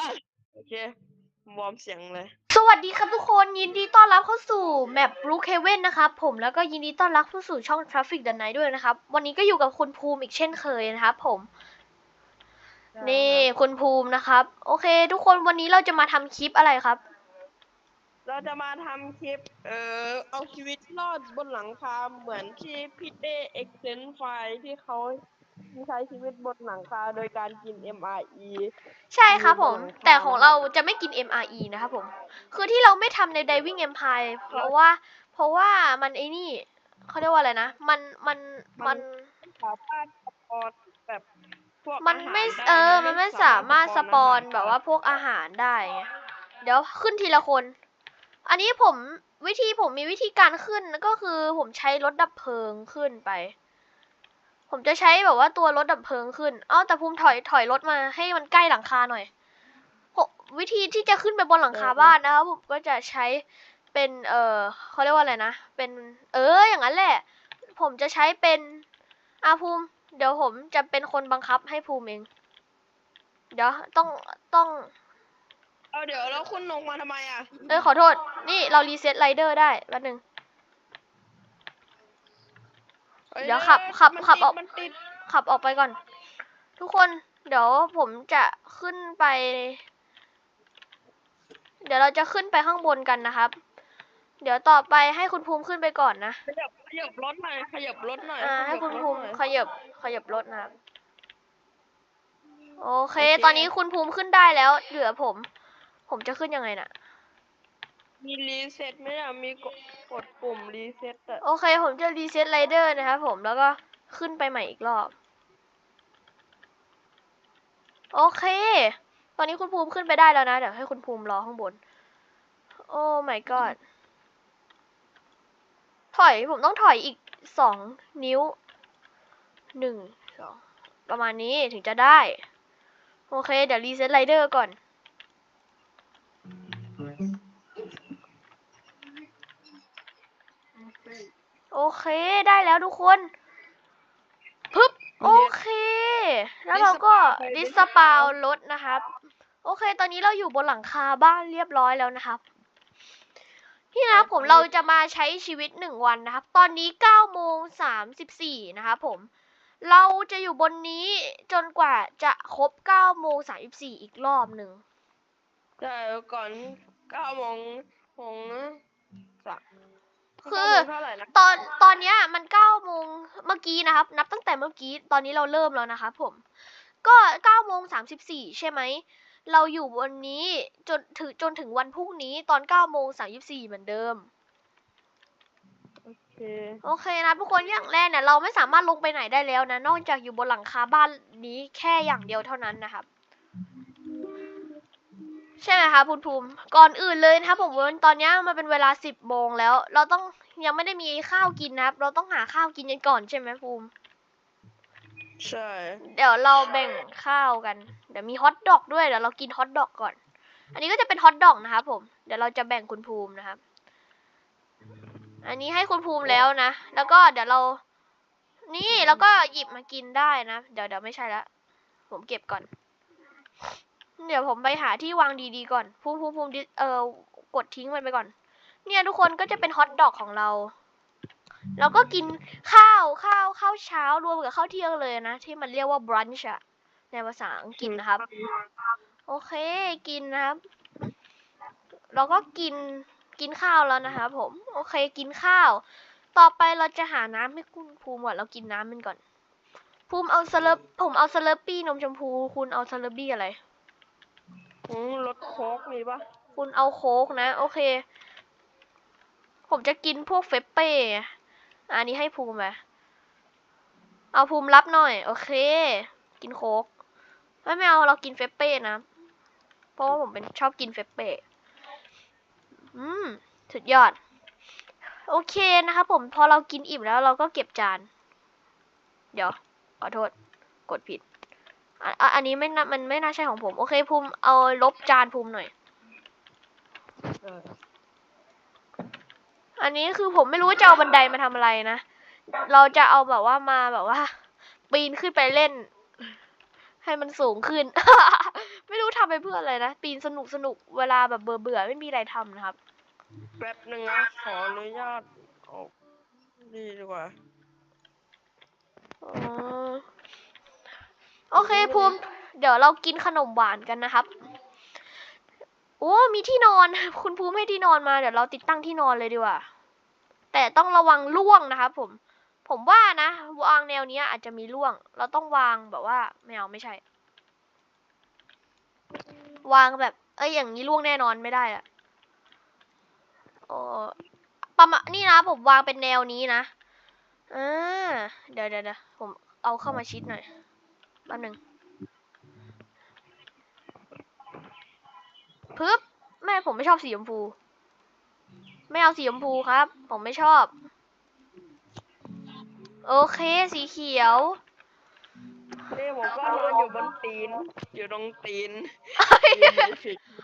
อะโอเควอร์มเสียงเลย สวัสดีครับทุกคนยินดีต้อนรับเข้าสู่แมปบลูเคเว่นนะครับผมแล้วก็ยินดีต้อนรับเข้าสู่ช่อง Traffic the Night ด้วยนะครับ วันนี้ก็อยู่กับคุณภูมิอีกเช่นเคยนะครับผม นี่คุณภูมินะครับ โอเค ทุกคนวันนี้เราจะมาทำคลิปอะไรครับ เราจะมาทำคลิป เอ่อ เอาชีวิตรอดบนหลังคาเหมือนที่พี่เต้เอ็กเซนไฟที่เขา ใช้ชีวิตบนหลังคาโดยการกิน MRE ใช่ครับผมอยู่บนหลังคาแต่ของเราจะไม่กิน MRE นะครับผม คือที่เราไม่ทำใน Diving Empire เพราะว่า เพราะว่ามันไอ้นี่เขาเรียกว่าอะไรนะ มันมันมันสามารถสปอนแบบพวกมันอาหารไม่ด้เออ มันไม่สามารถสปอนอาหารแบบว่าพวกอาหารได้ไงเดี๋ยวขึ้นทีละคน อันนี้ผมวิธีผมมีวิธีการขึ้นก็คือผมใช้รถดับเพลิงขึ้นไป ผมจะใช้แบบว่าตัวรถดับเพลิงขึ้น เอ้าแต่ภูมิถอยถอยรถมาให้มันใกล้หลังคาหน่อยผมวิธีที่จะขึ้นไปบนหลังคาบ้านนะครับผมก็จะใช้เป็น เออเขาเรียกว่าอะไรนะ เป็น เออ อย่างนั้นแหละ ผมจะใช้เป็นอาภูมิ เดี๋ยวผมจะเป็นคนบังคับให้ภูมิเอง เดี๋ยวต้องต้อง เอาเดี๋ยวแล้วคุณลงมาทำไมอะ เอ้ยขอโทษ นี่เรารีเซ็ตไรเดอร์ได้แป๊บนึง เดี๋ยวขับขับมันขับติดออก มันติดขับออกไปก่อน ทุกคนเดี๋ยวผมจะขึ้นไป เดี๋ยวเราจะขึ้นไปข้างบนกันนะครับ เดี๋ยวต่อไปให้คุณภูมิขึ้นไปก่อนนะขยับขยับรถหน่อยขยับรถหน่อยอ่าให้ขยับคุณรถภูมิหน่อยขยับขยับรถนะครับโอเคโอเค ตอนนี้คุณภูมิขึ้นได้แล้ว เหลือผม ผมจะขึ้นยังไงน่ะ มีรีเซ็ตไหมอะมีกดกดปุ่มรีเซ็ตอะโอเค ผมจะรีเซ็ตไรเดอร์นะครับผมแล้วก็ขึ้นไปใหม่อีกรอบ โอเค ตอนนี้คุณภูมิขึ้นไปได้แล้วนะ เดี๋ยวให้คุณภูมิรอข้างบน โอ้ my god ถอยผมต้องถอยอีกสองนิ้วหนึ่งสองประมาณนี้ถึงจะได้ โอเค เดี๋ยวรีเซ็ตไรเดอร์ก่อน โอเคได้แล้วทุกคนพึบโอเค แล้วเราก็ดิสปาวรถนะครับ โอเค ตอนนี้เราอยู่บนหลังคาบ้านเรียบร้อยแล้วนะครับที่นะครับผมเราจะมาใช้ชีวิตหนึ่งวันนะครับ ตอนนี้เก้าโมงสามสิบสี่นะครับผมเราจะอยู่บนนี้จนกว่าจะครบเก้าโมงสามสิบสี่อีกรอบหนึ่งใช่ก่อนเก้าโมงของสัก คือเท่าไหร่นะตอนตอนเนี้ยมันเก้าโมงเมื่อกี้นะครับ นับตั้งแต่เมื่อกี้ตอนนี้เราเริ่มแล้วนะครับผม ก็เก้าโมงสามสิบสี่ใช่ไหมเราอยู่บนนี้จนถึงจนถึงวันพรุ่งนี้ตอนเก้าโมงสามสิบสี่เหมือนเดิมโอเคโอเคนะทุกคนอย่างแรกเนี่ยเราไม่สามารถลงไปไหนได้แล้วนะ นอกจากอยู่บนหลังคาบ้านนี้แค่อย่างเดียวเท่านั้นนะครับ ใช่ไหมคะคุณภูมิก่อนอื่นเลยนะครับผมตอนเนี้ยมันเป็นเวลาสิบโมงแล้ว เราต้องยังไม่ได้มีข้าวกินนะครับ เราต้องหาข้าวกินกันก่อนใช่ไหมภูมิ ใช่ เดี๋ยวเราแบ่งข้าวกัน เดี๋ยวมีฮอทดอกด้วยเดี๋ยวเรากินฮอทดอกก่อน อันนี้ก็จะเป็นฮอทดอกนะครับผม เดี๋ยวเราจะแบ่งคุณภูมินะครับ อันนี้ให้คุณภูมิแล้วนะ แล้วก็เดี๋ยวเรา นี่แล้วก็หยิบมากินได้นะ เดี๋ยวเดี๋ยวไม่ใช่ละ ผมเก็บก่อน เดี๋ยวผมไปหาที่วางดีๆก่อนภูมิภูมิภูมิดิเออกดทิ้งมันไปก่อน เนี่ยทุกคนก็จะเป็นฮอทดอกของเราแล้วก็กินข้าวข้าวข้าวเช้ารวมกับข้าวเที่ยงเลยนะ ที่มันเรียกว่า brunch อะในภาษาอังกฤษนะครับ โอเคกินนะครับ เราก็กินกินข้าวแล้วนะครับผม โอเคกินข้าว ต่อไปเราจะหาน้ำให้คุณภูมิก่อนเรากินน้ำมันก่อน ภูมิเอาสเลปผมเอาสเลปปี้นมชมพู คุณเอาสเลปปี้อะไร อืมรถโค้กมีปะคุณเอาโค้กนะ โอเค ผมจะกินพวกเฟปเป้ อันนี้ให้ภูมิไปเอาภูมิรับหน่อย โอเค กินโค้กไม่ไม่เอาเรากินเฟปเป้นะ เพราะว่าผมเป็นชอบกินเฟปเป้ อืม สุดยอด โอเคนะครับผมพอเรากินอิ่มแล้วเราก็เก็บจาน เดี๋ยว ขอโทษ กดผิด อะอะอันนี้ไม่น่ามันไม่น่าใช่ของผม โอเคภูมิเอาลบจานภูมิหน่อยเอออันนี้คือผมไม่รู้ว่าจะเอาบันไดมาทำอะไรนะ เราจะเอาแบบว่ามาแบบว่า ปีนขึ้นไปเล่น ให้มันสูงขึ้น ไม่รู้ทำไปเพื่ออะไรนะ ปีนสนุกสนุกเวลาแบบเบื่อเบื่อๆไม่มีอะไรทำนะครับ แป๊บหนึ่งนะขออนุญาตออกนี่ดีกว่าอ๋อ โอเคภูมิ เดี๋ยวเรากินขนมหวานกันนะครับ โอ้มีที่นอน คุณภูมิให้ที่นอนมา เดี๋ยวเราติดตั้งที่นอนเลยดีกว่า แต่ต้องระวังล่วงนะครับผม ผมว่านะ วางแนวนี้อาจจะมีล่วง เราต้องวางแบบว่าไม่เอาไม่ใช่ วางแบบ เอ้ยอย่างนี้ล่วงแน่นอนไม่ได้อะโอ้ประมาณนี่นะผมวางเป็นแนวนี้นะอ่าเดี๋ยวเดี๋ยวเดี๋ยวผมเอาเข้ามาชิดหน่อย ป๊บหนึ่งปึ๊บแม่ผมไม่ชอบสีชมพู ไม่เอาสีชมพูครับ ผมไม่ชอบ โอเคสีเขียว นี่ผมก็นอนอยู่บนตีน อยู่ตรงตีน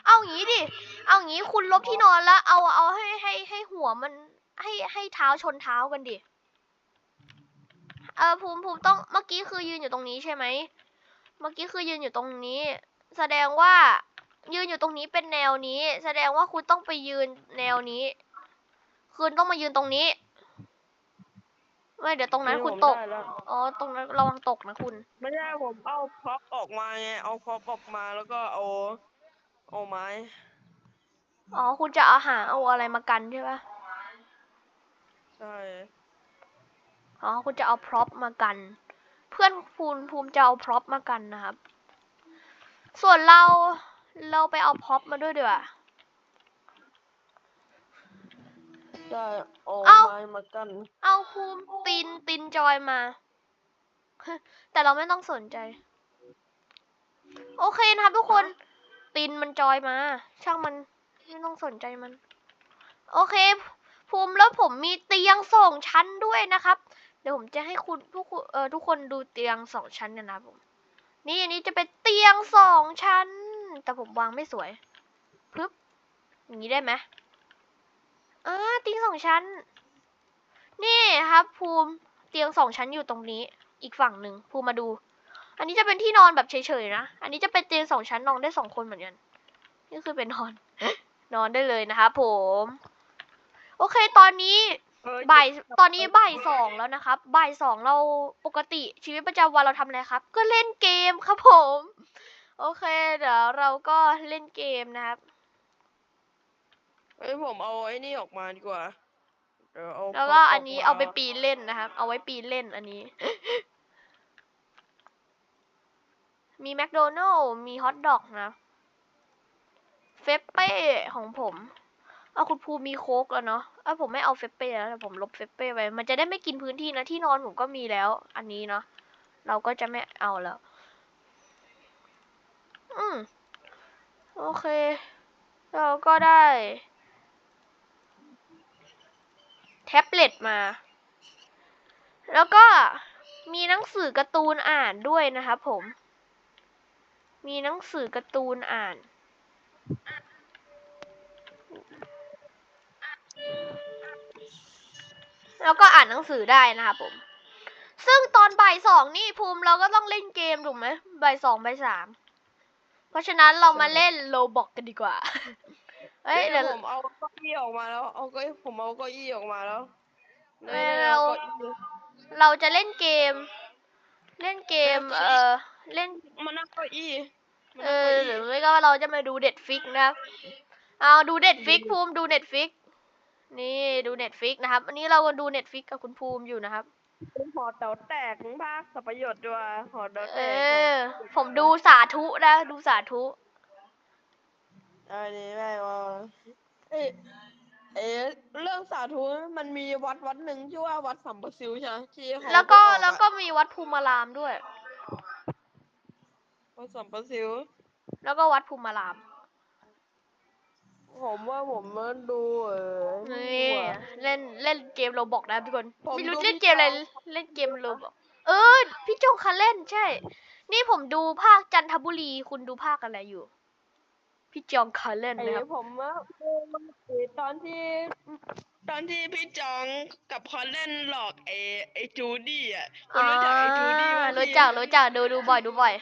เอางี้ดิ เอางี้คุณลบที่นอนแล้ว เอาเอาให้ให้ให้หัวมันให้ให้เท้าชนเท้ากันดิ เออภูมิภูมิต้องเมื่อกี้คือยืนอยู่ตรงนี้ใช่ไหมเมื่อกี้คือยืนอยู่ตรงนี้ แสดงว่ายืนอยู่ตรงนี้เป็นแนวนี้ แสดงว่าคุณต้องไปยืนแนวนี้ คุณต้องมายืนตรงนี้ไม่เดี๋ยวตรงนั้นคุณตกได้แล้วอ๋อ ตรงนั้นระวังตกนะคุณ ไม่ใช่ผมเอาพร็อพออกมาไง เอาพร็อพออกมาแล้วก็เอาเอาไม้ อ๋อ คุณจะเอาหาเอาอะไรมากันใช่ปะใช่ อ๋อคุณจะเอาพร็อพมากัน เพื่อนภูมิภูมิจะเอาพร็อพมากันนะครับ ส่วนเราเราไปเอาพร็อพมาด้วยเดี๋ยวาใช่เอาเอ้าไม้มากั้นเอาภูมิตินตินจอยมา แต่เราไม่ต้องสนใจ โอเคนะครับทุกคนตินมันจอยมา ช่างมันไม่ต้องสนใจมัน โอเค ภูมิแล้วผมมีเตียงสองชั้นด้วยนะครับเดี๋ยวผมจะให้คุณทุกคนเออทุกคนดูเตียงสองชั้นกันนะผม นี่อันนี้จะเป็นเตียงสองชั้น แต่ผมวางไม่สวยปึ๊บอย่างนี้ได้ไหมอ่าเตียงสองชั้น นี่ครับ ภูมิเตียงสองชั้นอยู่ตรงนี้ อีกฝั่งหนึ่งภูมิมาดู อันนี้จะเป็นที่นอนแบบเฉยๆนะ อันนี้จะเป็นเตียงสองชั้นนอนได้สองคนเหมือนกัน นี่คือเป็นนอน นอนได้เลยนะครับผม โอเคตอนนี้ บ่ายตอนนี้บ่ายสองแล้วนะครับบ่ายสองเราปกติชีวิตประจำวันเราทำอะไรครับ ก็เล่นเกมครับผม โอเค เดี๋ยวเราก็เล่นเกมนะครับเอ้ยผมเอาไอ้นี่ออกมาดีกว่าเดี๋ยวเอาแล้วก็พร็พอันนี้กมเอาไปปีนเล่นนะครับ เอาไว้ปีนเล่นอันนี้ มีแมคโดนัลล์มีฮอทดอกนะ เฟปเป้ของผม เอาคุณภูมิมีโค้กแล้วเนาะเอาผมไม่เอาเฟปเป้แล้วผมลบเฟปเป้ไว้ มันจะได้ไม่กินพื้นที่นะที่นอนผมก็มีแล้ว อันนี้เนาะ เราก็จะไม่เอาแล้ว อืม โอเค เราก็ได้ แท็บเล็ตมา แล้วก็มีหนังสือการ์ตูนอ่านด้วยนะครับผม มีหนังสือการ์ตูนอ่าน แล้วก็อ่านหนังสือได้นะครับผม ซึ่งตอนบ่ายสองนี่ภูมิเราก็ต้องเล่นเกมถูกไหมบ่ายสองบ่ายสามเพราะฉะนั้นเรามาเล่นโลบอกกันดีกว่าเอ้ยเดี๋เดี๋ยยววผมเอาเก้าอี้ออกมาแล้ว เอาเก้าอี้ผมเอาเก้าอี้ออกมาแล้วเอ้ยนี่ๆเราก้อี้เราจะเล่นเกม เล่นเกม เอ่อเล่นมานั่งเก้าอี้มาเอนั่งอเก้าหรือี้อไม่ก็เราจะมาดูเด็ดฟิกนะครับเอาดูเด็ดฟิกภูมิดูเน็ตฟิก นี่ดูเน็ตฟิกนะครับ อันนี้เราก็ดูเน็ตฟิกกับคุณภูมิอยู่นะครับหอเต๋าแตกภาคสัพประโยชน์ด้วยหอเต๋าเอแตกอผมดูสาธุนะ ดูสาธุอันนี้แม่งว่าเอ๊ะเอ๊ะเรื่องสาธุมันมีวัดวัดหนึ่งชื่อว่าวัดสัมปซิวใช่ไหมที่เขาแล้วก็ไปอออะแล้วก็มีวัดภูมิารามด้วย วัดสัมปซิว แล้วก็วัดภูมิาราม ผมว่าผมมาดูเออนี่ว่ะเล่นเล่นเกมโรบอกนะทุกคนผมไม่รู้ดูเล่นพี่เกมอะไรจองเล่นเกมโรบอกเออ พี่จงคันเล่นใช่ นี่ผมดูภาคจันทบุรี คุณดูภาคอะไรอยู่ พี่จองคันเล่นไอ้นะครับผมว่าเออมันไอ้ตอนที่ ตอนที่พี่จองกับคอนเล่นหลอกไอ้ไอ้จูดี้อะคุณรู้จักไอ้จูดี้ไหมอ่ารู้ที่จักรู้จักดูดูบ่อยดูบ่อย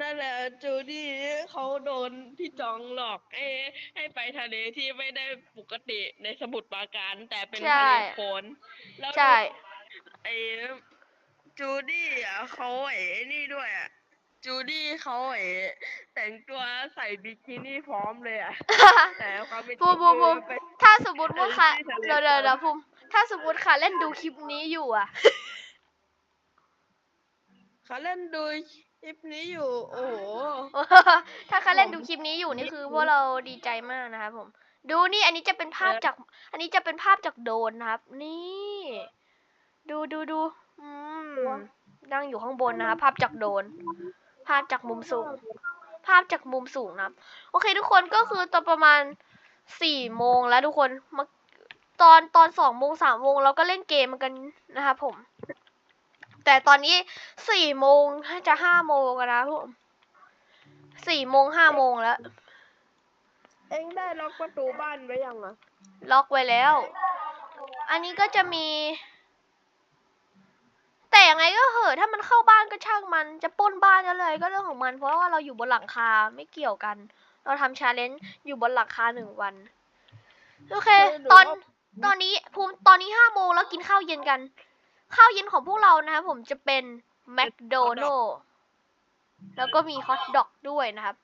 นั่นแหละจูดี้เขาโดนพี่จองหลอกให้ให้ไปทะเลที่ไม่ได้ปกติในสมุทรปราการ แต่เป็นใช่ทะเลโคลนแล้วใช่ไอ้จูดี้อะเขาไอ้นี่ด้วยอะจูดี้เขาไอ้แต่งตัวใส่บิกินี่พร้อมเลยอะแต่ความเป็นจภูริงมิภูมิภูมิคือไปถ้าสมมติว่าค่ะเออที่ทะเลเดี๋ยวเดี๋ยวเดี๋ยวภูมิถ้าสมมติค่ะเล่นดูคลิปนี้อยู่อะเขาเล่นดู คลิปนี้อยู่ โอ้โหถ้าเขาเล่นดูคลิปนี้อยู่นี่คือพวกเราดีใจมากนะครับผม ดูนี่อันนี้จะเป็นภาพเออจาก อันนี้จะเป็นภาพจากโดรนนะครับ นี่ ดูดูดูอืมนั่งอยู่ข้างบนนะครับภาพจากโดรนภาพจากมุมสูง ภาพจากมุมสูงนะครับ โอเค ทุกคนก็คือตอนประมาณสี่โมงแล้วทุกคนมาตอนตอนสองโมงสามโมงเราก็เล่นเกมกันนะครับผม แต่ตอนนี้สี่โมงจะห้าโมงกันนะครับผมสี่โมงห้าโมงแล้ว เอ็งได้ล็อกประตูบ้านไว้ยังอะล็อกไว้แล้ว อันนี้ก็จะมี แต่ยังไงก็เหอะ ถ้ามันเข้าบ้านก็ช่างมัน จะปล้นบ้านก็เลย ก็เรื่องของมัน เพราะว่าเราอยู่บนหลังคาไม่เกี่ยวกัน เราทำชาเลนจ์อยู่บนหลังคาหนึ่งวัน โอเคเออหรือตอนว่าตอนนี้ภูมิตอนนี้ห้าโมงแล้วกินข้าวเย็นกัน ข้าวเย็นของพวกเรานะครับผมจะเป็นแมคโดนัลแล้วก็มีฮอทดอกด้วยนะครับ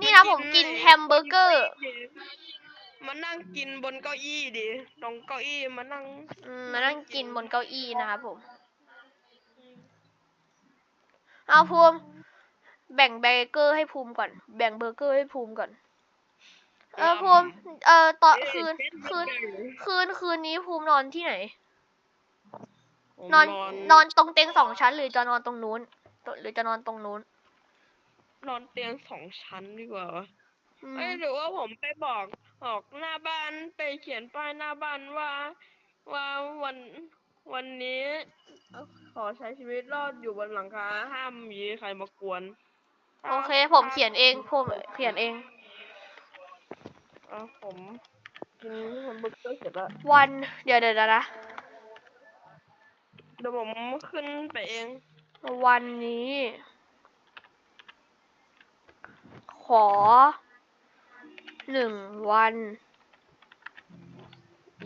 นี่นะผมกินแฮมเบอร์เกอร์มานั่งกินบนเก้าอี้ดิตรงเก้าอี้มานั่งอืมมานั่งกินบนเก้าอี้นะครับผม เอาภูมิ แบ่งเบเกอร์ให้ภูมิก่อน แบ่งเบอร์เกอร์ให้ภูมิก่อน เออภูมิ เออตอนคืน คืน คืน คืนนี้ภูมินอนที่ไหนผม นอนนอนนอนตรงเตียงสองชั้น หรือจะนอนตรงนู้น หรือจะนอนตรงนู้น นอนเตียงสองชั้นดีกว่าวะอืมเอ้ยหรือว่าผมไปบอกบอกหน้าบ้านไปเขียนป้ายหน้าบ้านว่า ว่าวันวันนี้เอ่อขอใช้ชีวิตรอดอยู่บนหลังคาห้ามมีใครมากวนถ้าโอเค ผมเขียนเองผมเขียนเองเอ่อผมกินแฮมเบอร์เกอร์เสร็จแล้ววันเดี๋ยวเดี๋ยวเดี๋ยวนะเดี๋ยวผมขึ้นไปเอง วันนี้ ขอหนึ่งวัน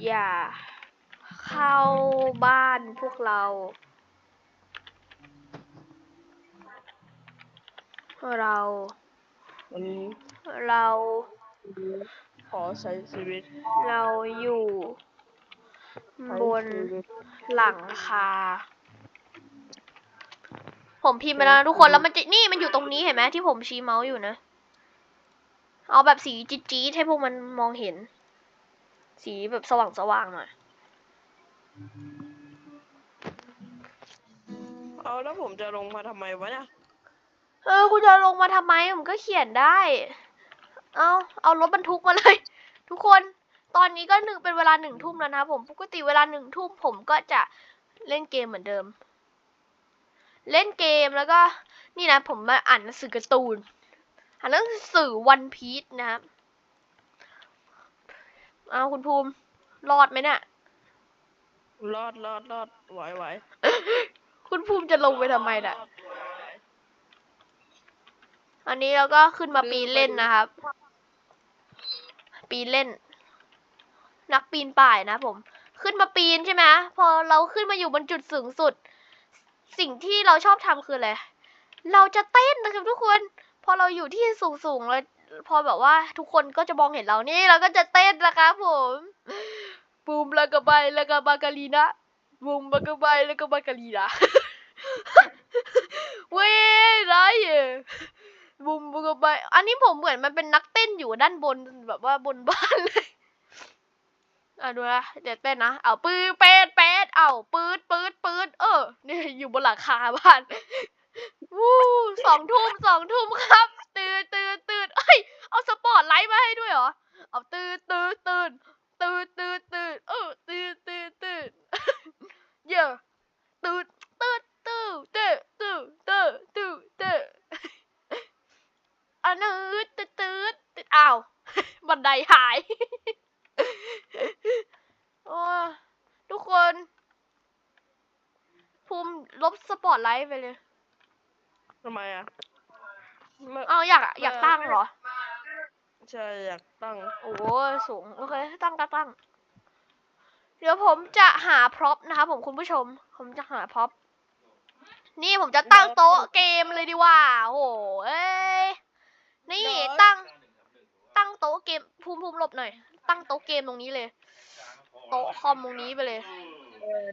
อย่า เข้าบ้านพวกเรา เรา วันนี้เรา ขอใช้ชีวิต เราอยู่ใช้ บนชีวิตหลังคา ผมพิมพ์ไปแล้วนะทุกคนแล้วมันจะนี่มันอยู่ตรงนี้เห็นไหมที่ผมชี้เมาส์อยู่นะ เอาแบบสีจี๊ดๆให้พวกมันมองเห็น สีแบบสว่างๆหน่อยเอาแล้วผมจะลงมาทำไมวะเนี่ยเออคุณจะลงมาทำไมผมก็เขียนได้ เอาเอารถบรรทุกมาเลย ทุกคน ตอนนี้ก็หนึ่งเป็นเวลาหนึ่งทุ่มแล้วนะครับผมปกติเวลาหนึ่งทุ่มผมก็จะเล่นเกมเหมือนเดิม เล่นเกมแล้วก็นี่นะ ผมมาอ่านหนังสือการ์ตูนอ่านหนังสือวันพีชนะครับเอาคุณภูมิรอดไหมเนี่ยรอดรอดรอดไหวไหวคุณภูมิจะลงไปทำไมน่ะ อันนี้เราก็ขึ้นมาปีนเล่นนะครับ ปีนเล่น นักปีนป่ายนะผม ขึ้นมาปีนใช่ไหมพอเราขึ้นมาอยู่บนจุดสูงสุด สิ่งที่เราชอบทำคืออะไรเราจะเต้นนะครับทุกคน พอเราอยู่ที่สูงสูงๆแล้วพอแบบว่าทุกคนก็จะมองเห็นเรานี่เราก็จะเต้นนะครับผมบูมแล้วก็ไปแล้วก็บากาลีนะบูมบากาไปแล้วก็บากาลีนะเว้ยไรเอ่ยบูมบากาไปอันนี้ผมเหมือนมันเป็นนักเต้นอยู่ด้านบนแบบว่าบนบ้านเลย อะดูนะเดี๋ยวเต้นนะเอาปืดเป็ดเป็ดเอาปืดปืดปืดเออเนี่ยอยู่บนหลังคาบ้านวู้สองทุ่มสองทุ่มค่ะ ไลท์ไปเลยทำไมอะไม่เอาอยากอยากตั้งเหรอ ใช่อยากตั้ง โอ้สูงโอเคตั้งตั้งตั้ง เดี๋ยวผมจะหาพร็อพนะครับผมคุณผู้ชม ผมจะหาพร็อพนี่ผมจะตั้งโต๊ะเกมเลยดีกว่า โอ้โหเอ้ยนี่ตั้ง ตั้งโต๊ะเกมภูมิภูมิหลบหน่อย ตั้งโต๊ะเกมตรงนี้เลย โต๊ะคอมตรงนี้ไปเลยเออ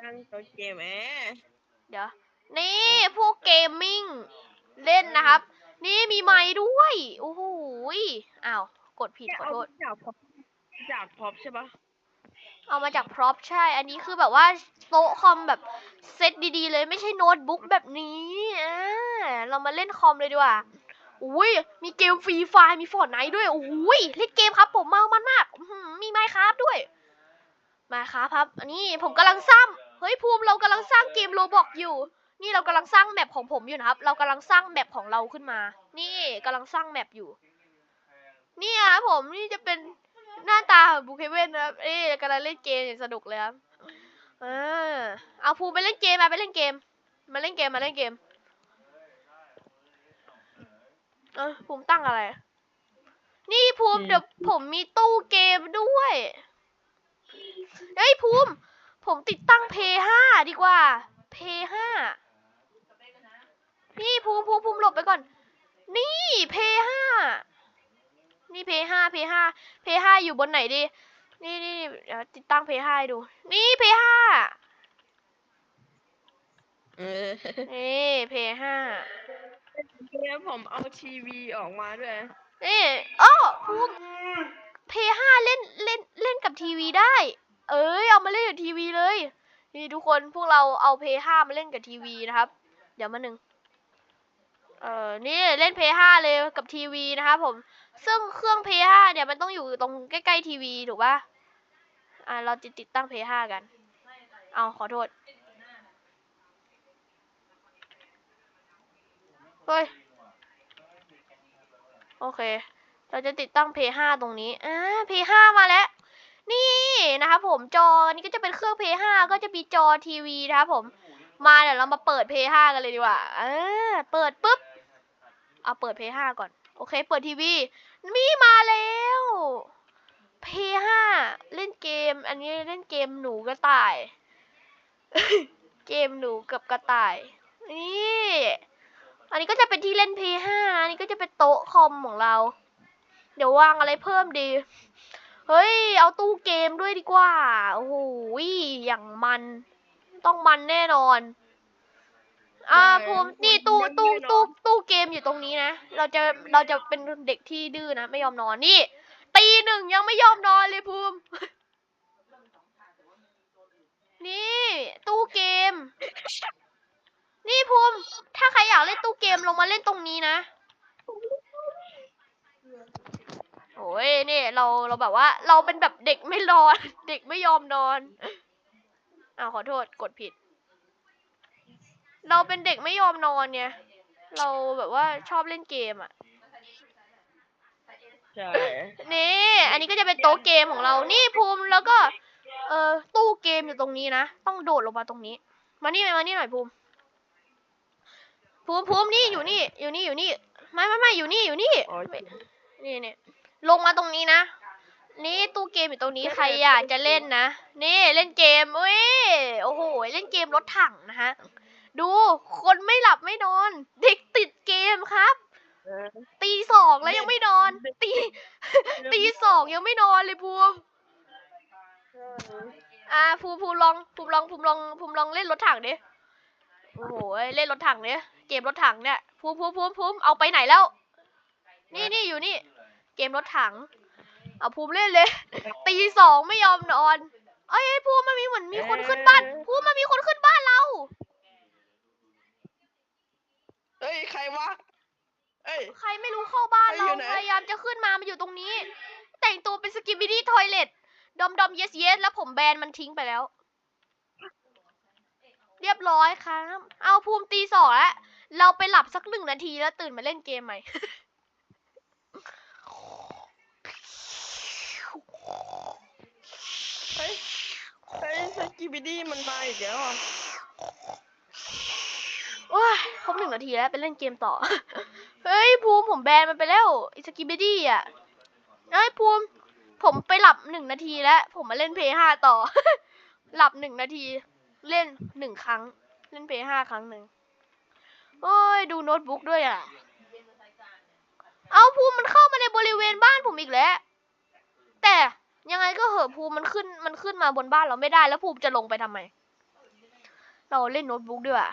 ตั้งโตัวเกมแหมเดี๋ยว นี่พวกเกมมิ่งเล่นนะครับ นี่มีไม้ด้วยโอ้โหยอ้าวกดผิดขอโทษ จากพอปจากพอปใช่ปะเอามาจากพร็อพใช่ อันนี้คือแบบว่าโต๊ะคอมแบบเซตดีๆเลยไม่ใช่โน้ตบุ๊กแบบนี้อ่าเรามาเล่นคอมเลยดีกว่าอุ้ยมีเกมฟรีไฟมีฟอร์ดไนด้วยอุ้ยเล่นเกมครับผมเมามันมากอื้อหือมีไมค์ครับด้วยมาครับครับ อันนี้ผมกำลังสร้างเฮ้ยภูมิเรากำลังสร้างเกมโรบอกอยู่ นี่เรากำลังสร้างแมปของผมอยู่นะครับ เรากำลังสร้างแมปของเราขึ้นมา นี่กำลังสร้างแมปอยู่ นี่ครับผมนี่จะเป็นหน้าตาของบูเคเว่นนะครับเอ๊ะกำลังเล่นเกมอย่างสนุกเลยครับเออเอาภูมิไปเล่นเกมมาไปเล่นเกม มาเล่นเกมมาเล่นเกมเออภูมิตั้งอะไร นี่ภูมิเดี๋ยวผมมีตู้เกมด้วยเฮ้ยภูมิ ผมติดตั้งเพย์ห้าดีกว่าเพย์ห้า นี่ภูมิภูมิภูมิหลบไปก่อน นี่เพย์ห้านี่เพย์ห้าเพย์ห้าเพย์ห้าอยู่บนไหนดี นี่นี่เดี๋ยวติดตั้งเพย์ห้าให้ดู นี่เพย์ห้าเออนี่เพย์ห้าแล้วผมเอาทีวีออกมาด้วยนี่โอ้ภูมิเพย์ห้าเล่นเล่นเล่นกับทีวีได้ เอ้ยเอามาเล่นกับทีวีเลย นี่ทุกคนพวกเราเอาเพย์ห้ามาเล่นกับทีวีนะครับ เดี๋ยวมาหนึ่ง เออนี่เล่นเพย์ห้าเลยกับทีวีนะครับผม ซึ่งเครื่องเพย์ห้าเนี่ยมันต้องอยู่ตรงใกล้ๆทีวีถูกปะอ่าเราจะติดตั้งเพย์ห้ากัน เอาขอโทษ เฮ้ย โอเค เราจะติดตั้งเพย์ห้าตรงนี้อ่าเพย์ห้ามาแล้ว นี่นะครับผมจอนนี้ก็จะเป็นเครื่องเพย์ห้าก็จะมีจอทีวีนะครับผมมาเดี๋ยวเรามาเปิดเพย์ห้ากันเลยดีกว่าอ่าเปิดปุ๊บ เอาเปิดเพย์ห้าก่อน โอเค เปิดทีวี มีมาแล้วเพย์ห้าเล่นเกม อันนี้เล่นเกมหนูกระต่าย เกมหนูกับกระต่าย นี่ อันนี้ก็จะเป็นที่เล่นเพย์ห้าอันนี้ก็จะเป็นโต๊ะคอมของเรา เดี๋ยววางอะไรเพิ่มดี เฮ้ย เอาตู้เกมด้วยดีกว่า โอ้โหอย่างมัน ต้องมันแน่นอน อ่าใช่ภูมินี่มันตู้มันตู้แน่นอนตู้ตู้เกมอยู่ตรงนี้นะ เราจะเราจะเป็นเด็กที่ดื้อนะ ไม่ยอมนอนนี่ตีหนึ่งยังไม่ยอมนอนเลยภูมิ นี่ ตู้เกม นี่ภูมิ ถ้าใครอยากเล่นตู้เกมลงมาเล่นตรงนี้นะโอ้ยนี่เราเราแบบว่า เราเป็นแบบเด็กไม่นอน เด็กไม่ยอมนอนอ้าวขอโทษกดผิด เราเป็นเด็กไม่ยอมนอนเนี่ย เราแบบว่าชอบเล่นเกมอะ ใช่ นี่ อันนี้ก็จะเป็นโต๊ะเกมของเรา นี่ภูมิแล้วก็ เออตู้เกมอยู่ตรงนี้นะ ต้องโดดลงมาตรงนี้ มานี่มานี่หน่อยภูมิ ภูมิภูมินี่อยู่นี่ อยู่นี่อยู่นี่ ไม่ไม่ไม่อยู่นี่อยู่นี่อ๋อนี่นี่ลงมาตรงนี้นะ นี่ตู้เกมอยู่ตรงนี้ใครอยากจะเล่นนะ นี่เล่นเกมอุ้ย โอ้โห เล่นเกมรถถังนะฮะ ดูคนไม่หลับไม่นอน เด็กติดเกมครับเออตีสองแล้วยังไม่นอน ตีตีสองยังไม่นอนเลยภูมิอ่าภูมิภูมิลองภูมิลองภูมิลองภูมิลองเล่นรถถังดิโอ้โหเล่นรถถังเนี่ยเกมรถถังเนี่ยภูมิภูมิภูมิภูมิเอาไปไหนแล้ว นี่นี่อยู่นี่ เกมรถถังเอาภูมิเล่นเลย ตีสองไม่ยอมนอนเอ้ยภูมิมันมีเหมือนมีคนขึ้นบ้านภูมิมันมีคนขึ้นบ้านเรา เอ้ยใครวะ เอ้ย ใครไม่รู้เข้าบ้านเฮ้ยเราอยู่ไหน พยายามจะขึ้นมามันอยู่ตรงนี้ แต่งตัวเป็นสกิบิดี้ทอยเลตดอมดอมเยสเยสแล้วผมแบนมันทิ้งไปแล้ว เรียบร้อยครับ เอาภูมิตีสองแล้วเราไปหลับสักหนึ่งนาทีแล้วตื่นมาเล่นเกมใหม่ เฮ้ยเฮ้ยสกิบิดี้มันมาอีกแล้วอะ ครบหนึ่งนาทีแล้วไปเล่นเกมต่อ เฮ้ยภูมิผมแบนมันไปแล้วอิสกิบดี้อะเฮ้ยภูมิผมไปหลับหนึ่งนาทีแล้ว ผมมาเล่นเพย์ห้าต่อ หลับหนึ่งนาที เล่นหนึ่งครั้ง เล่นเพย์ห้าครั้งหนึ่งโอ้ยดูโน้ตบุ๊กด้วยอะ เอาภูมิมันเข้ามาในบริเวณบ้านผมอีกแล้ว แต่ยังไงก็เหอะภูมิมันขึ้นมันขึ้นมาบนบ้านเราไม่ได้แล้วภูมิจะลงไปทำไม เราเล่นโน้ตบุ๊กด้วยอะ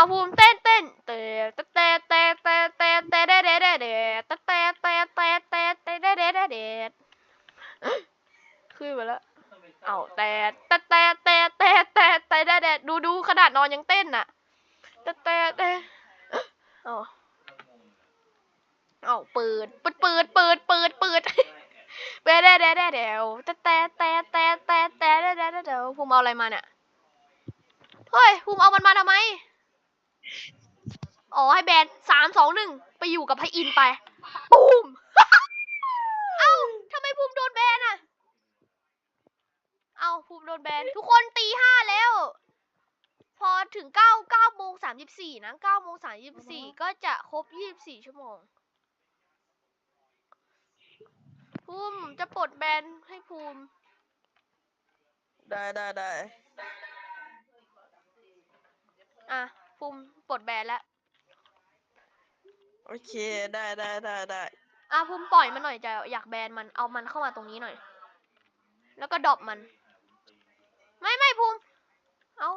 Tá Alvo, um สิบสี่ชั่วโมงภูมิจะปลดแบนให้ภูมิ ได้ได้ได้อะภูมิปลดแบนแล้วโอเคได้ได้ได้ได้อะภูมิปล่อยมันหน่อยจะอยากแบนมันเอามันเข้ามาตรงนี้หน่อย แล้วก็ดรอปมัน ไม่ไม่ภูมิเอา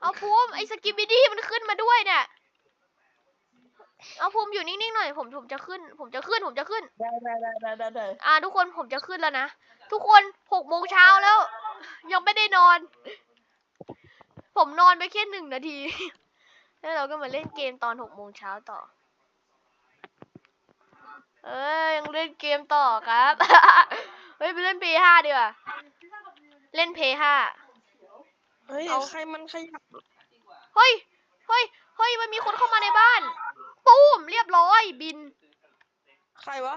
เอาภูมิไอ้สกิบิดี้มันขึ้นมาด้วยเนี่ย เอาภูมิอยู่นิ่งๆหน่อย ผมผมจะขึ้น ผมจะขึ้น ผมจะขึ้น ได้ได้ได้ได้ได้ได้อ่า ทุกคนผมจะขึ้นแล้วนะ ทุกคนหกโมงเช้าแล้ว ยังไม่ได้นอน ผมนอนไปแค่หนึ่งนาที แล้วเราก็มาเล่นเกมตอนหกโมงเช้าต่อ เอ้ยยังเล่นเกมต่อครับ เฮ้ยไปเล่นเพย์ห้าดีกว่า เล่นเพย์ห้า เฮ้ยเอาใครมันขยับเฮ้ย เฮ้ย เฮ้ย มันมีคนเข้ามาในบ้านตูมเรียบร้อย บิน ใครวะ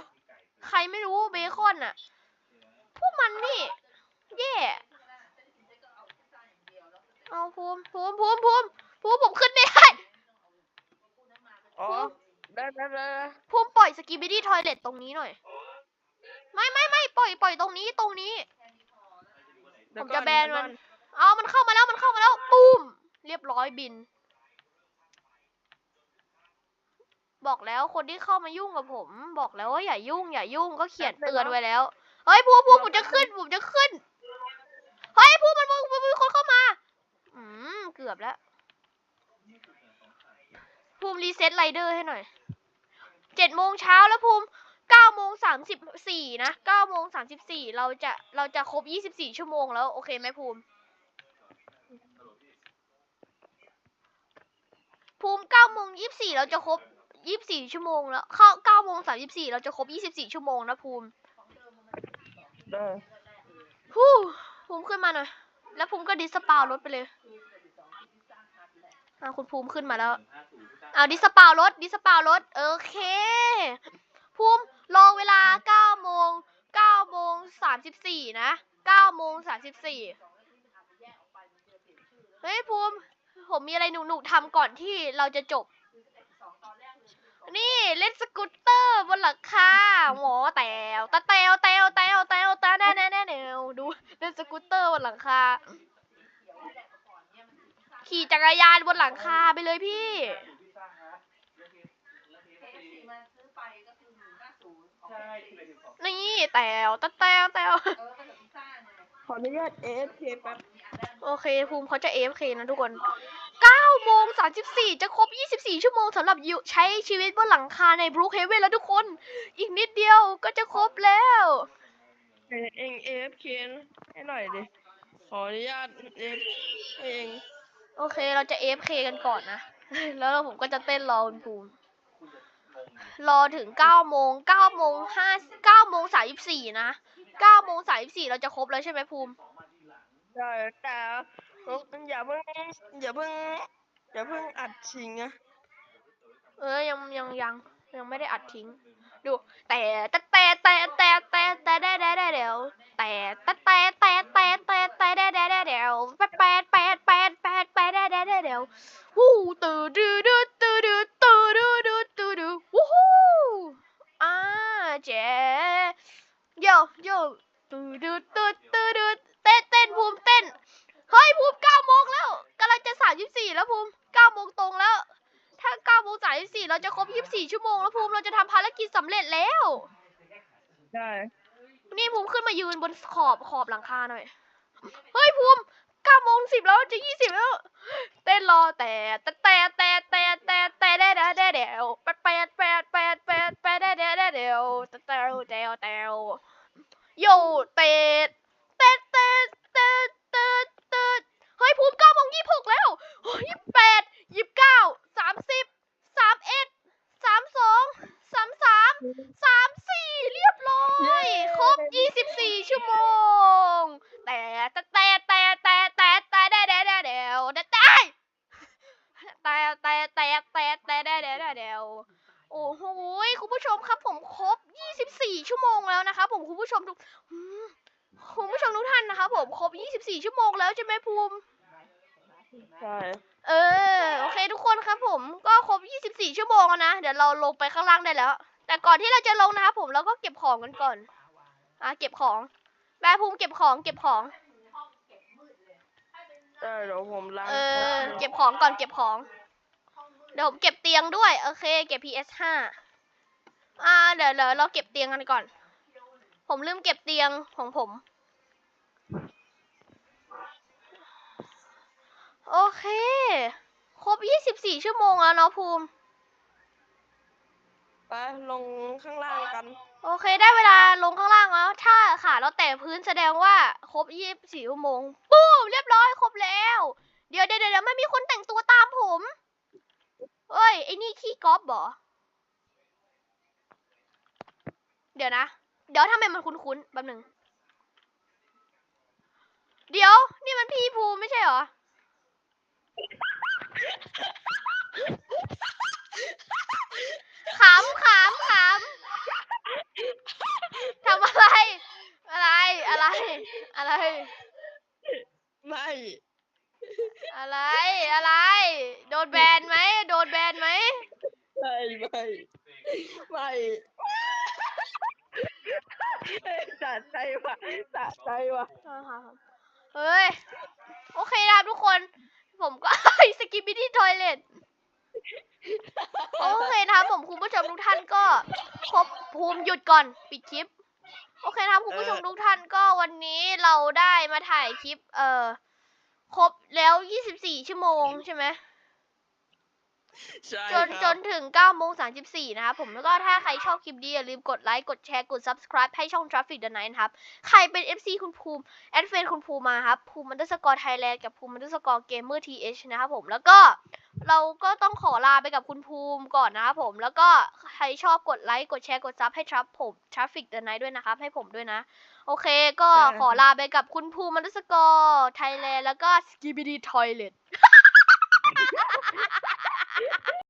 ใครไม่รู้เบคอนน่ะพวกมันนี่ แย่ เอาภูมิภูมิภูมิภูมิภูมิผมขึ้นไม่ได้อ๋อได้ได้ได้ได้ภูมิปล่อยสกีบิดี้ทอยเลตตรงนี้หน่อย ไม่ไม่ไม่ปล่อยปล่อยตรงนี้ตรงนี้เดี๋ยวผมก่อจะแบนเดี๋ยวมัก่อน เอามันเข้ามาแล้วมันเข้ามาแล้วตูมเรียบร้อยบิน บอกแล้วคนที่เข้ามายุ่งกับผม บอกแล้วว่าอย่ายุ่ง อย่ายุ่งก็เขียนเตือนไว้แล้วเฮ้ยภูมิภูมิผมจะขึ้นผมจะขึ้นเฮ้ยภูมิมันมันมันมีคนเข้ามา อืมเกือบแล้วภูมิรีเซ็ตไรเดอร์ให้หน่อยเจ็ดโมงเช้าแล้วภูมิเก้าโมงสามสิบสี่นะเก้าโมงสามสิบสี่เราจะเราจะครบยี่สิบสี่ชั่วโมงแล้ว โอเคไหมภูมิ ภูมิเก้าโมงยี่สิบสี่เราจะครบยี่สิบสี่ชั่วโมงแล้ว เข้าเก้าโมงสามสิบสี่เราจะครบยี่สิบสี่ชั่วโมงนะภูมิได้ฮู้ภูมิขึ้นมาหน่อย แล้วภูมิก็ดิสปาวรถไปเลยอ่าคุณภูมิขึ้นมาแล้วเอาดิสปาวรถดิสปาวรถโอเค ภูมิรอเวลาเก้าโมงเก้าโมงสามสิบสี่นะเก้าโมงสามสิบสี่เฮ้ยภูมิ ผมมีอะไรหนุกๆทำก่อนที่เราจะจบ นี่เล่นสกูตเตอร์บนหลังคาหมอแตวตะแตวแตวแตวแตวตาแน่แน่แน่แนวดูเล่นสกูตเตอร์บนหลังคา ขี่จักรยานบนหลังคาไปเลยพี่นี่แตวตะแตวแตวขออนุญาต AFK แป๊บ โอเค ภูมิเขาจะ AFK นะทุกคน9โมง34 จะครบ 24 ชั่วโมงสำหรับอยู่ใช้ชีวิตบนหลังคาในบรูคเฮเวนแล้วทุกคน อีกนิดเดียวก็จะครบแล้ว เอง AFK นะให้หน่อยดิ ขออนุญาตเอฟเองโอเค เราจะ AFK กันก่อนนะ แล้วเราผมก็จะเต้นรอคุณภูมิ รอถึงเก้าโมงเก้าโมงห้าเก้าโมงสามสิบสี่นะเก้าโมงสามสิบสี่เราจะครบแล้วใช่ไหมภูมิ ได้แต่อย่าเพิ่งอย่าเพิ่งอย่าเพิ่งอัดชิงนะเออยังยังยังยังไม่ได้อัดทิ้ง ดู แต่แต่แต่แต่แต่แต่แต่ได้ได้ได้เดี๋ยวแต่แต่แต่แต่แต่แต่แต่ได้ได้ได้เดี๋ยวแปดแปดแปดแปดแปดแปดได้ได้ได้เดี๋ยววู้ตื่นดื้อดื้อตื่นดื้อตื่นดื้อดื้อตื่นดื้อวู้ฮู้อ่าเจ๊โยโยตื่นดื้ เราจะครบ 24 ชั่วโมงแล้วภูมิเราจะทำภารกิจสำเร็จแล้วได้นี่ภูมิขึ้นมายืนบนขอบขอบหลังคาหน่อย เฮ้ยภูมิ9โมง10 แล้วจะ 20 แล้ว เต้นรอแต่แต่แต่แต่แต่แต่แต่ได้ได้ได้เดี๋ยวแปดแปดแปดแปดแปดแปดได้ได้ได้เดี๋ยวแต่แต่เดี๋ยวเดี๋ยวโยเตะเตะ Bye. ก่อนที่เราจะลงนะครับผมเราก็เก็บของกันก่อน อะเก็บของแบร์ภูมิเก็บของ เก็บของได้เดี๋ยวผมล้างเออ เก็บของก่อนเก็บของ เดี๋ยวผมเก็บเตียงด้วย โอเค เก็บ PS5 อ่าเดี๋ยวเดี๋ยวเราเก็บเตียงกันก่อน ผมลืมเก็บเตียงของผม โอเค ครบ 24 ชั่วโมงแล้วเนาะภูมิ ไปลงข้างล่างกัน โอเคได้เวลาลงข้างล่างแล้ว ถ้าขาเราแตะพื้นแสดงว่าครบ24ชั่วโมงปุ๊บเรียบร้อยครบแล้ว เดี๋ยวเดี๋ยวเดี๋ยวไม่มีคนแต่งตัวตามผมเอ้ยไอ้นี่ขี้ก๊อฟเหรอเดี๋ยวนะ เดี๋ยวทำไมมันคุ้นๆแป๊บหนึ่งเดี๋ยว นี่มันพี่ภูไม่ใช่เหรอ ขำขำขำทำอะไร อะไร อะไร อะไร ไม่ อะไร อะไร โดนแบนไหม โดนแบนไหม ไม่ไม่ไม่เอ้ยสะใจว่ะสะใจว่ะเฮ้ย โอเคนะครับทุกคน ผมก็ สกิปปี้ที่ทอยเลท โอเคนะครับผมคุณผู้ชมทุกท่านก็ครบภูมิหยุดก่อนปิดคลิป โอเคนะครับคุณผู้ชมทุกท่านก็วันนี้เราได้มาถ่ายคลิป เอ่อครบแล้ว 24 ชั่วโมงใช่ไหม ใช่จนครับจนถึง9โมง34นะครับผมแล้วก็ถ้าใครชอบคลิปดีอย่าลืมกดไลค์ กดแชร์ กด subscribe ให้ช่อง Traffic the Night นะครับ ใครเป็น FC คุณภูมิ แอดเฟนคุณภูมิมาครับ ภูมิมันเดอร์สกอร์ไทยแลนด์กับภูมิมันเดอร์สกอร์เกมเมอร์ทีเอชนะครับผม แล้วก็เราก็ต้องขอลาไปกับคุณภูมิก่อนนะครับผม แล้วก็ใครชอบกดไลค์ กดแชร์ กดซับให้ทรัพผม Traffic the Night ด้วยนะครับ ให้ผมด้วยนะ โอเค ก็ขอลาไปกับคุณภูมิมันเดอร์สกอร์ไทยแลนด์แล้วก็ Skibidi Toilet